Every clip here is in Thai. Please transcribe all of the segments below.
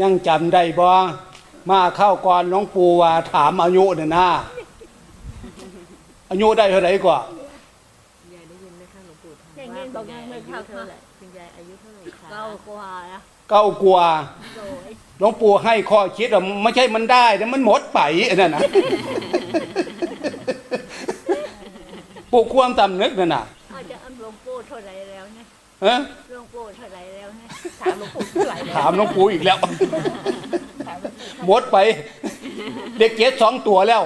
ยังจำได้บ่มาเข้าก่อนหลวงปู่ว่าถามอายุเนี่ยนะอายุได้เท่าไหร่กว่าคุณยายได้ยินไหมคะหลวงปู่ถามได้ว่ายินบอกคุณยัยายงไม่อายุพักเท่าไหร่ คุณยายอายุเท่าไหร่คะเก้ากว่าละเก้ากว่าโดยหลวงปู่ให้ข้อคิดว่าไม่ใช่มันได้แต่มันหมดไปอันนั่นนะปลุกความตำนึกนั่นน่ะอาจจะอันหลวงปู่เท่าไหรแล้วเนี่ยามหลวงปู่เท่าไหร่แล้วถามหลวงปู่อีกแล้วหมดไป เด็กเจ็ดสองตัวแล้ว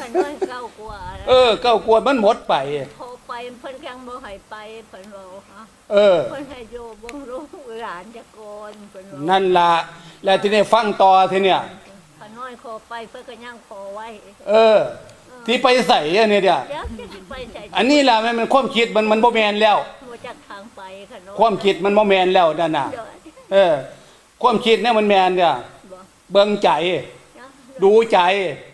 ขันน้อยเก้ากว่าแล้วเออเก้ากว่ามันหมดไป โทรไปเพิ่นยังบ่ให้ไปเพิ่นบอกฮะเออ เพิ่นให้อยู่บ่รู้หลานจะโกนเพิ่นบอกนั่นละแล้วทีนี้ฟังต่อทีเนี่ยขันน้อยขอไปเพิ่นก็ยังขอไว้ เออ ที่ไปใส่อันนี้เดียวเดี๋ยวจะสิไปใส่อันนี้ล่ะมันมันความคิดมันมันบ่แมนแล้วบ่จักทางไปขันน้อยความคิดมันบ่แมนแล้วนั่นน่ะ เดี๋ยวเออ ความคิดเนี่ยมันแมนเนี่ยบ่เบิ่งใจเดี๋ยวดูใจ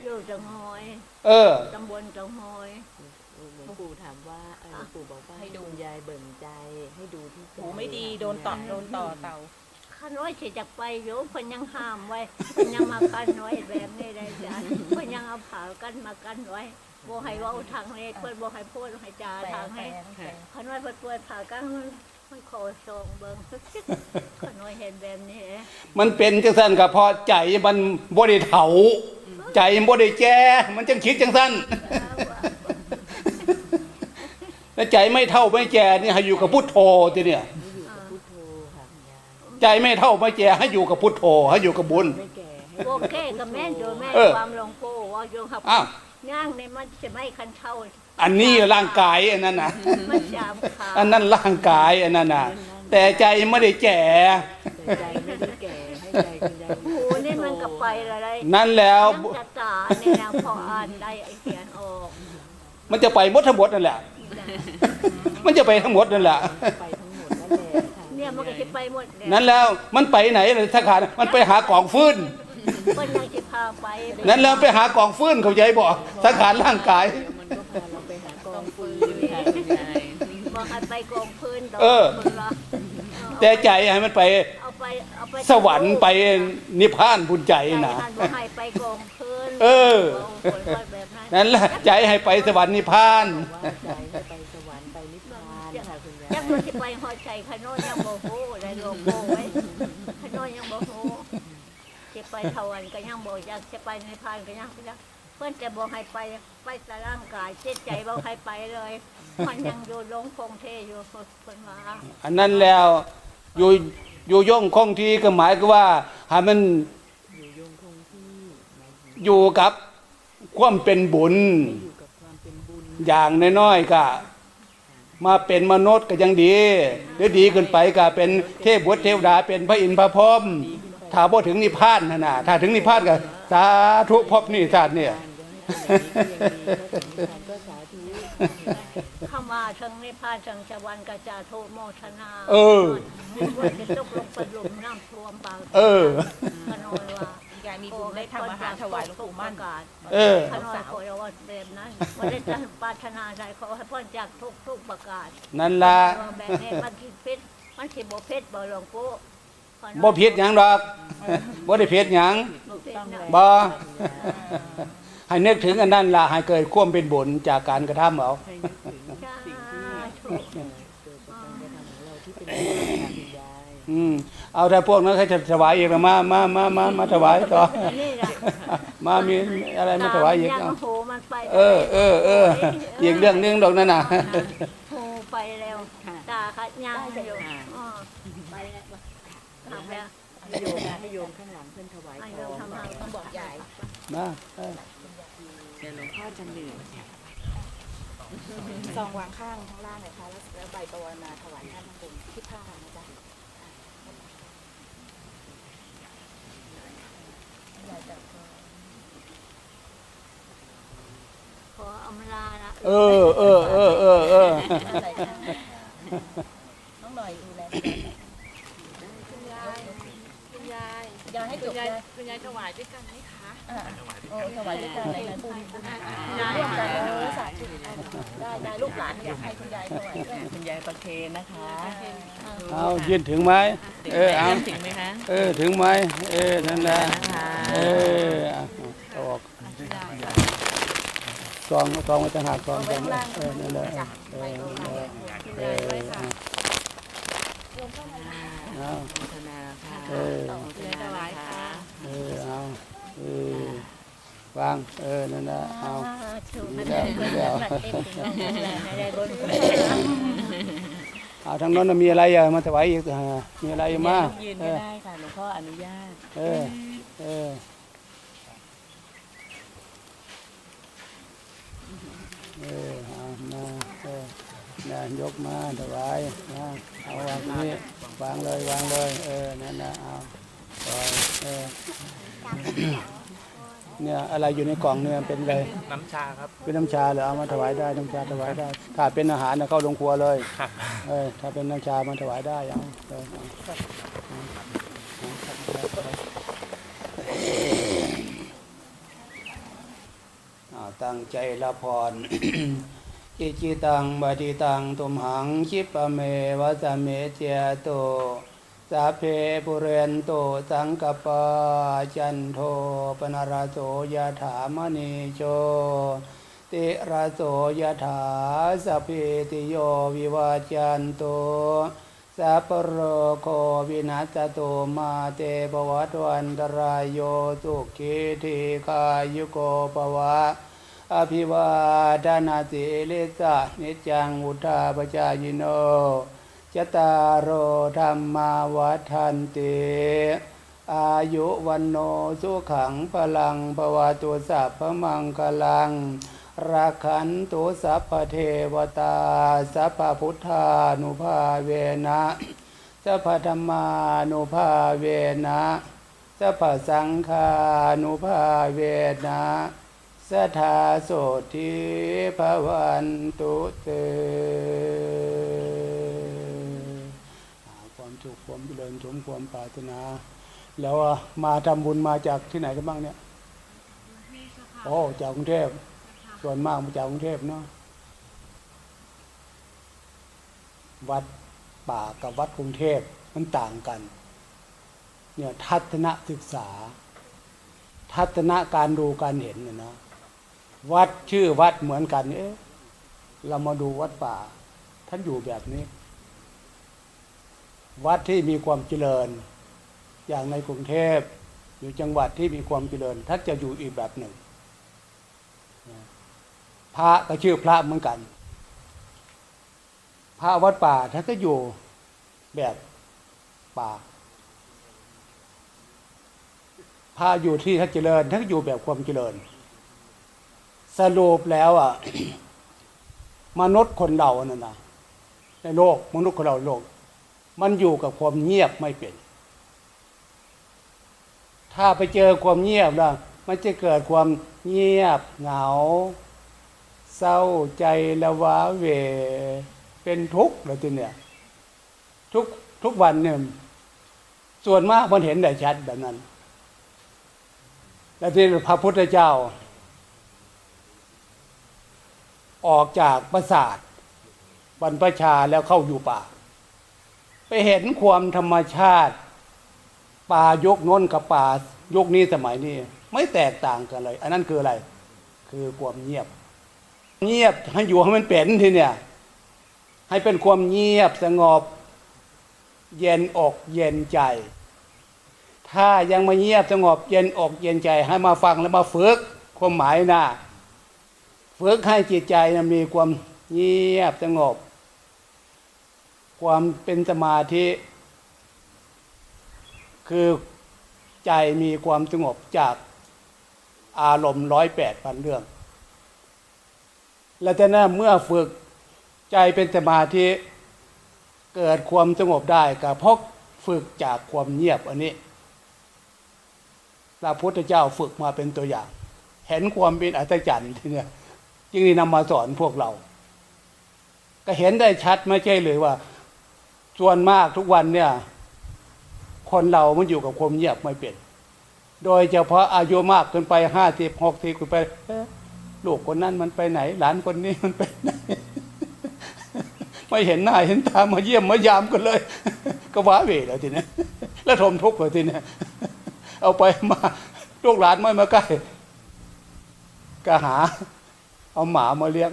อยู่จังหอยเออ ตำบลจังหอย หลวงปู่ถามว่าเอ่อหลวงปู่บอกว่าให้ดูคุณยายเบิ่งใจให้ดูที่ใจหูไม่ดีโดนต่อโดนต่อเต่า ข้าน้อยสิจะไปอยู่เพิ่นยังห้ามไว้เพิ่นยังมากันไว้แบบนี้ได้จ้ะเพิ่นยังเอาผากันมากันไว้บ่ให้เว้าทางนี้เพิ่นบ่ให้พูดให้จาทางนี้ข้าน้อยเพิ่นป่วยผากันมันมันขอส่งเบิ่งข้าน้อยเห็นแบบนี้มันเป็นจังซั่นก็เพราะใจมันบ่ได้เฒ่าใจมันบ่ได้แก่มันจังคิดจังซั่นแล้วใจไม่เท่าไม่แก่นี่ให้อยู่กับพุทโธทีเนี่ย ใจไม่เท่าไม่แก่ให้อยู่กับพุทโธให้อยู่กับบุญ ไม่แก่ให้โอเคกับแม่นอยู่แม่เออ ความหลวงปู่ว่าอยู่ครับอ้าวย่างนี่มันจะไม่คันเท่าอันนี้ร่างกายอันนั้นน่ะมันจามขาอันนั้นร่างกายอันนั้นน่ะแต่ใจไม่ได้แก่ แต่ใจไม่ได้แก่ให้ใจคุณยายหูนี่มันก็ไปอะไรนั่นแล้วยังจะตาเนี่ยนะพออ่านได้ไอ้เขียนออกมันจะไปหมดทั้งหมดนั่นแหละ มันจะไปทั้งหมดนั่นแหละ ไปทั้งหมดนั่นแหละค่ะ เนี่ยมันก็จะไปหมดเลยนั้นแล้วมันไปไหนเลยถ้าขาดมันไปหากองฟืนเพิ่นยังจะพาไปนั้นแล้วไปหากองฟืนเขาใจบอกถ้าขาดร่างกายเดี๋ยวมันก็พาเราไปหากองฟืนค่ะคุณยายบอกให้ไปกองพื้นดอกเออ พิ่นว่าแต่ใจให้มันไปเอาไปเอาไปสวรรค์ไปนิพพานบุญใจใจนะ ท่านบอกให้ไปกองพื้นเออบอกเพิ่นว่าแบบนั้น นั่นแหละใจให้ไปสวรรค์นิพพาน ว่าใจให้ไปสวรรค์ไปนิพพาน ค่ะคุณยายยังมันจะไปหอดใจขโนนยังบ่ฮู้ได้โลโก้ไว้ขโนนยังบ่ฮู้จะไปถวันก็ยังบ่อยากจะไปในพานก็ยังบ่อยากเพิ่นจะบอกให้ไปไปแต่ร่างกายเจิตใจบ่ให้ไปเลย มันยังอยู่ลงคงเทอยู่เพิ่นว่าอันนั้นแล้วอยู่อยู่ย่งคงที่ก็หมายก็ว่าให้มันอยู่กับความเป็นบุญ อยู่กับความเป็นบุญอย่างน้อยๆก็ มาเป็นมนุษย์ก็ยังดีหรือดีขึ้นไปก็เป็นเทพบุตรเทวดาเป็นพระอินทร์พระพรหมถ้าพอถึงนิพพานนะนะถ้าถึงนิพพานก็สาธุพบนี่ชาติเนี่ยการก็สาธุเข้ามาถึงนิพพานถึงสวรรค์ก็จะทุโมทนาเออว่าจะตกลงไปหลุมน้ำท่วมบางเออขโนนว่า ยายมีบุญได้ทำอาหารถวายหลวงปู่มั่นกาศเออ ขน้อยขอเราว่าแบบนั้นวันได้ท่านปรารถนาใดขอให้พ้นจากทุกทุกประกาศนั่นละว่าแบบนี้มันคิดเพชรมันคิดบ่เพชรบ่หลวงปู่ขอน้อยบ่ผิดหยังดอกบ่ได้ผิดหยังบ่เพชรนะบ่ให้นึกถึงอันนั้นล่ะให้เกิดความเป็นบุญจากการกระทำเอา อืมเอาถ้าพวกนั้นเขาจะถวายอีกแล้วมามามามามาถวายต่อ นี่แหละมามีอะไรมาถวายอีกตมเอายังโหมันไปเออเออเอออีกเรื่องหนึงดอกนั่นน่ะโหไปแล้วตาคัดยังอยู่อ๋อไปแล้วทำแล้วให้โยมให้โยมข้างหลังเพื่อนถวายไอ้ขเราองทำงานต้องบอกใหญ่มาเออเดี๋ยวหลวงพ่อจะเหนื่อยซองวางข้างข้างล่างเลยค่ะแล้วแล้วใบปวารณาถวายท่านข้างบนที่ผ้านะจ๊ะ ขออำลาละเออเออเออเออเออ น้องหน่อยดูแลคุณยายคุณ ยายยายให้จบเลยคุณยายถวายด้วยกันไหมคะโอ้ถวายด้วยกันในบุญบุญยายร่วมกันเออสาธุได้ได้ลูกหลานอยากให้คุณยายถวายด้วยคุณยายประเคนนะคะเอายืนถึงไหมอเออเอาถึงไหมคะเออถึงไหมเออนั่นแหละนะคะเอออะเอาออกซองซองไว้ต่างหากซองซองไว้เออนั่นแหละเออนั่นแหละเอออะเอาโมทนาค่ะ เออโมทนานะคะเออเอาเออวางเออนั่นแหละเอาถูกนะเพื่อนเพื่อนเต็มถึงเราในได้บนเอาทางโนั้นนะมีอะไรอะมาถวายอีกอะมีอะไรอีกมายืนเอก็อได้ค่ะหลวงพ่ออนุญาตเออเออเออเอามาเออ นะยกมาถวายนะเอาวางนี้วางเลยวางเลย เออนั่นนะเอาปล่อยเออเนี่ยอะไรอยู่ในกล่องเนี่ยเป็นไรน้ำชาครับ เป็นน้ำชาเหรือเอามาถวายได้น้ำชาถวายได้ถ้าเป็นอาหารนะเข้าโรงครัวเลยครับ เออถ้าเป็นน้ำชามาถวายได้เอาเออเอาเอาตั้งใจละพร อิจิตังบดิตังตุมหังคิปะเมวะสะเมเจโตสัพเพปุเรนโตสังกปาจันโทปนารโสยถามณีโชติระโสยถาสัพพิติโยวิวาจันโตสัพพโรโควินัสโตมาเตปวัตวันตรายโยสุขีทีคายุโกปวะ อภิวาทนาสิเลสะนิจังอุทาปจายโนจตารโรธรรมาวัฏันติอายุวันโนสุขังพลังภวตุสัพพมังคลังรักขันตุสัพพเทวตา สัพพพุทธานุภาเวนะสัพพธรรมานุภาเวนะสัพพสังฆานุภาเวนะ สัทธาโสธิภวันตุเตหาความสุขความเจริญสมความปรารถนา แล้วอะมาทำบุญมาจากที่ไหนกันบ้างเนี่ยโอ้จากกรุงเทพส่วนมากมาจากกรุงเทพเนาะวัดป่ากับวัดกรุงเทพมันต่างกัน เนี่ยทัศนศึกษา ทัศนะการดูการเห็นเนี่ยนะ วัดชื่อวัดเหมือนกันเอ๊ะเรามาดูวัดป่า ท่านอยู่แบบนี้ วัดที่มีความเจริญ อย่างในกรุงเทพอยู่จังหวัดที่มีความเจริญท่านจะอยู่อีกแบบหนึ่ง พระก็ชื่อพระเหมือนกัน พระวัดป่าท่านก็อยู่แบบป่าพระอยู่ที่ท่านเจริญท่านก็อยู่แบบความเจริญ สรุปแล้วอะมนุษย์คนเรานั่นนะในโลกมนุษย์คนเราโลก มันอยู่กับความเงียบไม่เป็น ถ้าไปเจอความเงียบแล้วมันจะเกิดความเงียบเหงา เศร้าใจละวาเว เป็นทุกข์เลยทีเนี่ยทุกทุกวันเนี่ยส่วนมากมันเห็นได้ชัดแบบนั้น แล้วที่พระพุทธเจ้า ออกจากปราสาทบรรพชาแล้วเข้าอยู่ป่า ไปเห็นความธรรมชาติ ป่ายกน้นกับป่ายกนี้สมัยนี้ ไม่แตกต่างกันเลย อันนั้นคืออะไร คือความเงียบ เงียบให้อยู่ให้มันเป็นทีเนี่ย ให้เป็นความเงียบสงบ เย็นอกเย็นใจ ถ้ายังไม่เงียบสงบ เย็นอกเย็นใจให้มาฟังแล้วมาฝึกความหมายนะ ฝึกให้จิตใจนะมีความเงียบสงบ ความเป็นสมาธิ คือใจมีความสงบจากอารมณ์ร้อยแปดพันเรื่อง แล้วแต่นั้นเมื่อฝึกใจเป็นสมาธิเกิดความสงบได้ก็เพราะฝึกจากความเงียบอันนี้พระพุทธเจ้าฝึกมาเป็นตัวอย่าง เห็นความเป็นอัศจรรย์ทีเนี้ย จึงได้นำมาสอนพวกเรา ก็เห็นได้ชัดไม่ใช่เลยว่า ส่วนมากทุกวันเนี่ย คนเรามันอยู่กับความเงียบไม่เป็นโดยเฉพาะอายุมากเกินไปห้าสิบหกสิบขึ้นไปลูกคนนั้นมันไปไหน หลานคนนี้มันไปไหนไม่เห็นหน้าเห็นตามาเยี่ยมมายามกันเลย ก็ว้าเวแล้วทีนี้แล้วทมทุกข์เลยทีนี้เอาไปมาลูกหลานไม่มาใกล้ก็หา เอาหมามาเลี้ยง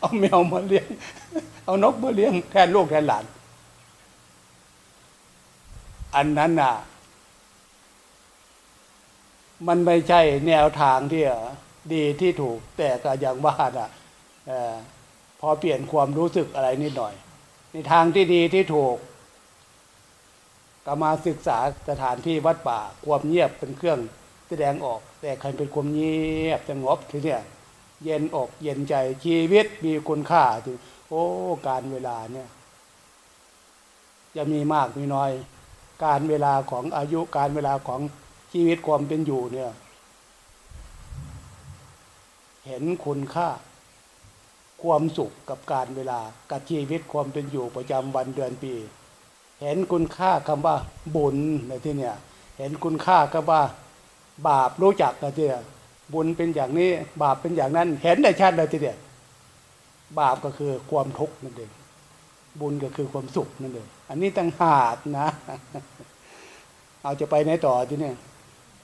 เอาแมวมาเลี้ยง เอานกมาเลี้ยงแทนลูกแทนหลาน อันนั้นน่ะ มันไม่ใช่แนวทางที่ดีที่ถูก แต่ก็อย่างว่าน่ะพอเปลี่ยนความรู้สึกอะไรนิดหน่อย ในทางที่ดีที่ถูก ก็มาศึกษาสถานที่วัดป่า ความเงียบเป็นเครื่องแสดงออก แต่ใครเป็นความเงียบสงบทีเนี้ย เย็นอกเย็นใจชีวิตมีคุณค่าที่โอ้การเวลาเนี่ย จะมีมากมีน้อย การเวลาของอายุการเวลาของชีวิตความเป็นอยู่เนี่ย เห็นคุณค่า ความสุขกับการเวลากับชีวิตความเป็นอยู่ประจำวันเดือนปี เห็นคุณค่าคำว่าบุญในที่เนี่ย เห็นคุณค่าคำว่า บาปรู้จักนที่เนี่ย บุญเป็นอย่างนี้บาปเป็นอย่างนั้น เห็นได้ชัดเลยทีเดียวบาปก็คือความทุกข์นั่นเองบุญก็คือความสุขนั่นเองอันนี้ต่างหากนะ เอาจะไปไหนต่อทีเนี่ย